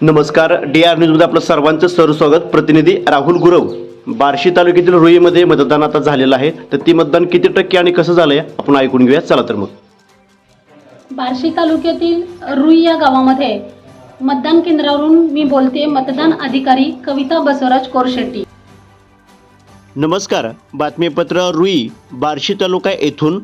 नमस्कार D R न्यूजमध्ये आपलं सर्वांचं सरस्वागत प्रतिनिधी राहुल गुरव बार्शी तालुक्यातील रुईमध्ये मतदान आता झालेलं आहे. तर ती मतदान किती टक्के आणि कसं झालंय आपण ऐकून घेऊया. चला तर मग. बार्शी तालुक्यातील रुई या गावामध्ये मतदान केंद्रावरून मी बोलते मतदान अधिकारी कविता बसवराज कोरशेट्टी. नमस्कार बातमीपत्र रुई बार्शी तालुका येथून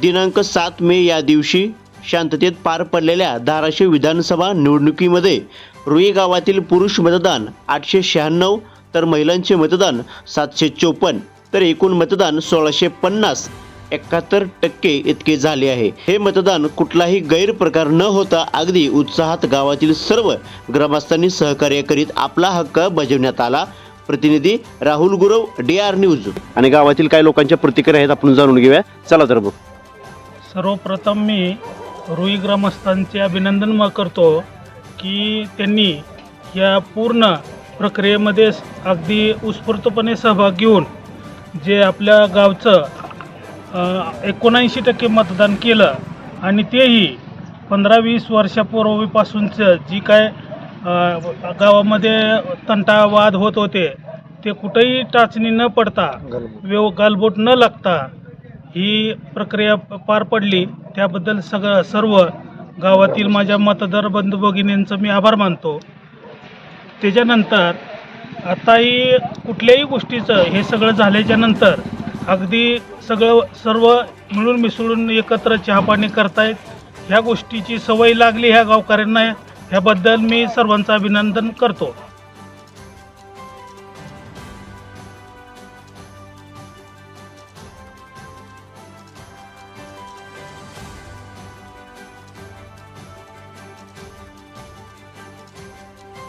दिनांक सात मे या दिवशी शांततेत पार पडलेल्या धाराशिव विधानसभा निवडणुकीमध्ये रुई गावातील पुरुष मतदान आठशे शहाण्णव तर महिलांचे मतदान सातशे चोपन्न तर एकूण मतदान सोळाशे पन्नास. एकाहत्तर टक्के इतके झाले आहे. हे मतदान कुठलाही गैरप्रकार न होता अगदी उत्साहात गावातील सर्व ग्रामस्थांनी सहकार्य करीत आपला हक्क बजावण्यात आला. प्रतिनिधी Rahul Gurav D R news. आणि गावातील काही लोकांच्या प्रतिक्रिया आहेत आपण जाणून घेऊया. चला तर मग सर्वप्रथम मी रुई ग्रामस्थांचे अभिनंदन म करतो. की त्यांनी या पूर्ण प्रक्रियेमध्ये अगदी उत्स्फूर्तपणे सहभाग घेऊन जे आपल्या गावचं एकोणऐंशी टक्के मतदान केलं आणि तेही पंधरा वीस वर्षापूर्वीपासूनचं जी काय गावामध्ये तंटा वाद होत होते ते कुठेही टाचणी न पडता व्यव गालबोट न लागता ही प्रक्रिया पार पडली. त्याबद्दल सगळं सर्व गावातील माझ्या मतदार बंधू भगिनींचं मी आभार मानतो. त्याच्यानंतर आताही कुठल्याही गोष्टीचं हे सगळं झाल्याच्यानंतर अगदी सगळं सर्व मिळून मिसळून एकत्र चहापाणी करतायत. ह्या गोष्टीची सवय लागली ह्या गावकऱ्यांना. ह्याबद्दल मी सर्वांचं अभिनंदन करतो.